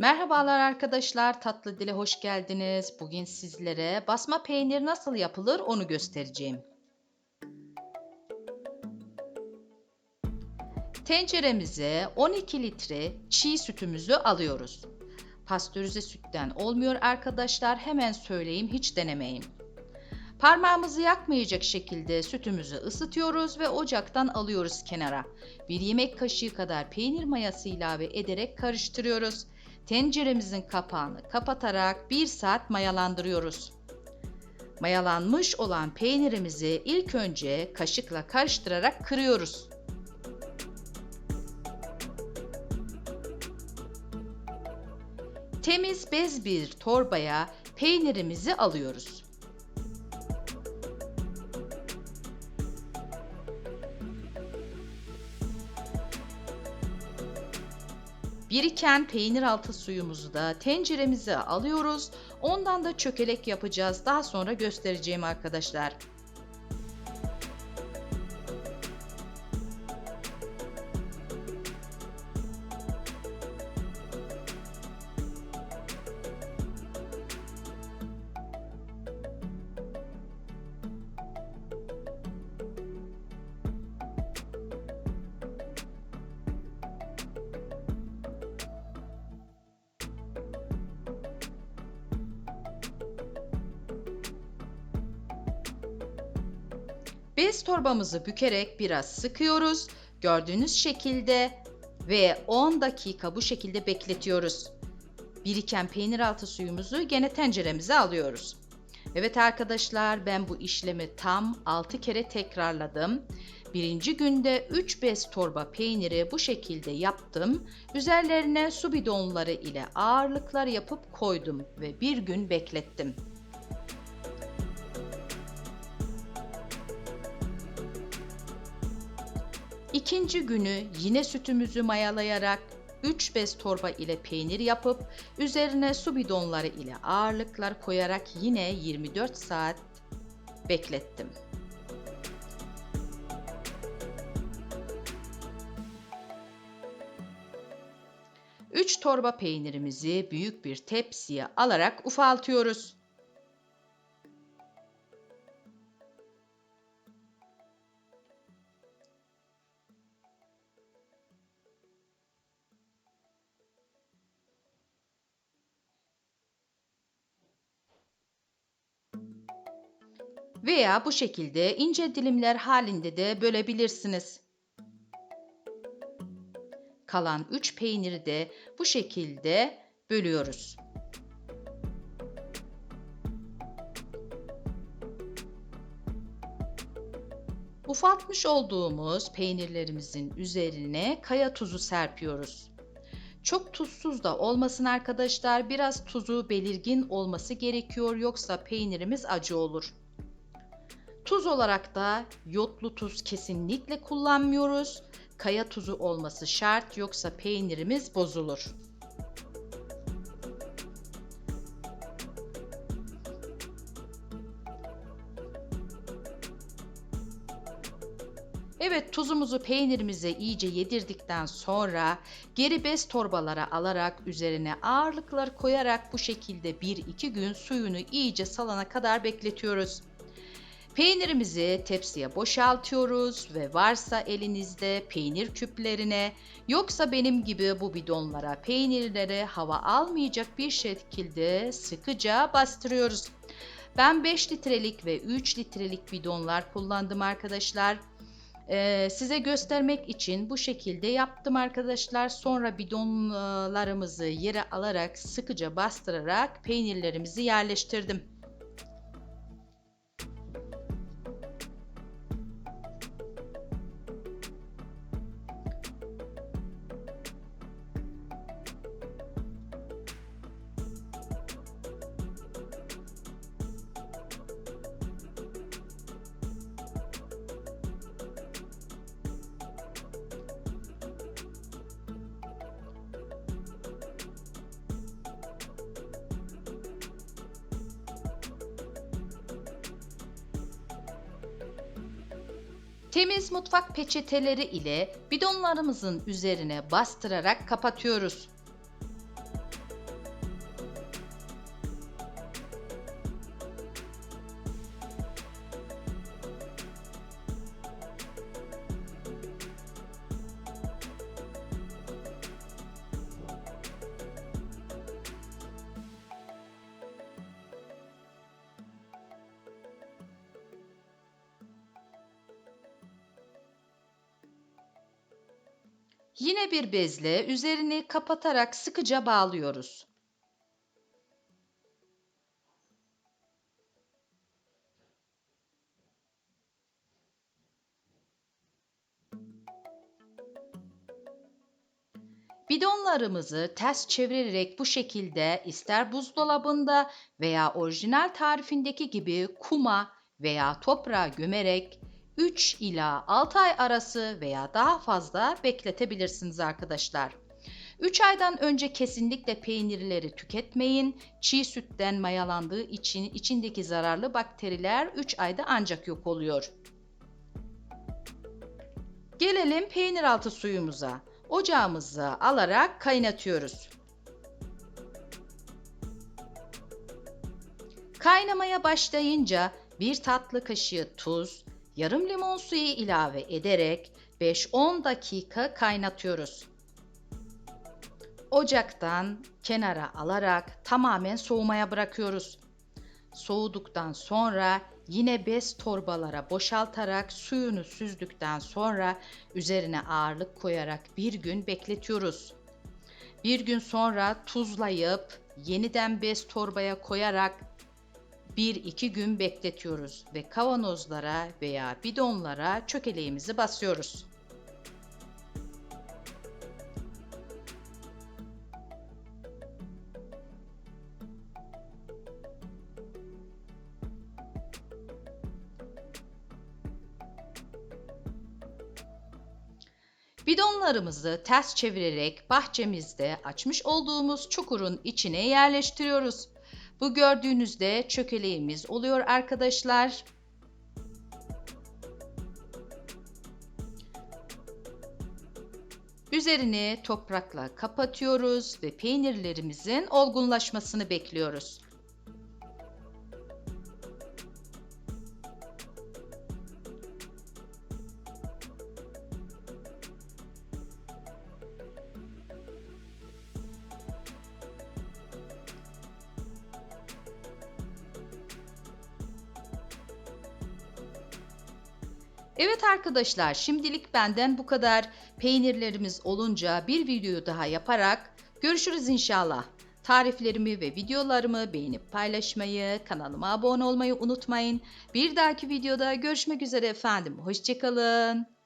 Merhabalar arkadaşlar, Tatlı Dile hoş geldiniz. Bugün sizlere basma peynir nasıl yapılır onu göstereceğim. Tenceremize 12 litre çiğ sütümüzü alıyoruz. Pastörize sütten olmuyor arkadaşlar, hemen söyleyeyim hiç denemeyin. Parmağımızı yakmayacak şekilde sütümüzü ısıtıyoruz ve ocaktan alıyoruz kenara. Bir yemek kaşığı kadar peynir mayası ilave ederek karıştırıyoruz. Tenceremizin kapağını kapatarak 1 saat mayalandırıyoruz. Mayalanmış olan peynirimizi ilk önce kaşıkla karıştırarak kırıyoruz. Temiz bez bir torbaya peynirimizi alıyoruz. Biriken peynir altı suyumuzu da tenceremize alıyoruz. Ondan da çökelek yapacağız. Daha sonra göstereceğim arkadaşlar. Bez torbamızı bükerek biraz sıkıyoruz. Gördüğünüz şekilde ve 10 dakika bu şekilde bekletiyoruz. Biriken peynir altı suyumuzu gene tenceremize alıyoruz. Evet arkadaşlar ben bu işlemi tam 6 kere tekrarladım. Birinci günde 3 bez torba peyniri bu şekilde yaptım. Üzerlerine su bidonları ile ağırlıklar yapıp koydum ve bir gün beklettim. İkinci günü yine sütümüzü mayalayarak 3 bez torba ile peynir yapıp üzerine su bidonları ile ağırlıklar koyarak yine 24 saat beklettim. Üç torba peynirimizi büyük bir tepsiye alarak ufaltıyoruz. Veya bu şekilde ince dilimler halinde de bölebilirsiniz. Kalan 3 peyniri de bu şekilde bölüyoruz. Ufaltmış olduğumuz peynirlerimizin üzerine kaya tuzu serpiyoruz. Çok tuzsuz da olmasın arkadaşlar. Biraz tuzu belirgin olması gerekiyor yoksa peynirimiz acı olur. Tuz olarak da yotlu tuz kesinlikle kullanmıyoruz. Kaya tuzu olması şart yoksa peynirimiz bozulur. Evet tuzumuzu peynirimize iyice yedirdikten sonra geri bez torbalara alarak üzerine ağırlıklar koyarak bu şekilde 1-2 gün suyunu iyice salana kadar bekletiyoruz. Peynirimizi tepsiye boşaltıyoruz ve varsa elinizde peynir küplerine yoksa benim gibi bu bidonlara peynirlere hava almayacak bir şekilde sıkıca bastırıyoruz. Ben 5 litrelik ve 3 litrelik bidonlar kullandım arkadaşlar. Ee, size göstermek için bu şekilde yaptım arkadaşlar. Sonra bidonlarımızı yere alarak sıkıca bastırarak peynirlerimizi yerleştirdim. Temiz mutfak peçeteleri ile bidonlarımızın üzerine bastırarak kapatıyoruz. Yine bir bezle üzerini kapatarak sıkıca bağlıyoruz. Bidonlarımızı ters çevirerek bu şekilde ister buzdolabında veya orijinal tarifindeki gibi kuma veya toprağa gömerek 3 ila 6 ay arası veya daha fazla bekletebilirsiniz arkadaşlar. 3 aydan önce kesinlikle peynirleri tüketmeyin. Çiğ sütten mayalandığı için içindeki zararlı bakteriler 3 ayda ancak yok oluyor. Gelelim peynir altı suyumuza. Ocağımızı alarak kaynatıyoruz. Kaynamaya başlayınca bir tatlı kaşığı tuz, yarım limon suyu ilave ederek 5-10 dakika kaynatıyoruz. Ocaktan kenara alarak tamamen soğumaya bırakıyoruz. Soğuduktan sonra yine bez torbalara boşaltarak suyunu süzdükten sonra üzerine ağırlık koyarak bir gün bekletiyoruz. Bir gün sonra tuzlayıp yeniden bez torbaya koyarak 1-2 gün bekletiyoruz ve kavanozlara veya bidonlara çökeleğimizi basıyoruz. Bidonlarımızı ters çevirerek bahçemizde açmış olduğumuz çukurun içine yerleştiriyoruz. Bu gördüğünüzde çökeleğimiz oluyor arkadaşlar. Üzerini toprakla kapatıyoruz ve peynirlerimizin olgunlaşmasını bekliyoruz. Evet arkadaşlar şimdilik benden bu kadar. Peynirlerimiz olunca bir video daha yaparak görüşürüz inşallah. Tariflerimi ve videolarımı beğenip paylaşmayı, kanalıma abone olmayı unutmayın. Bir dahaki videoda görüşmek üzere efendim. Hoşçakalın.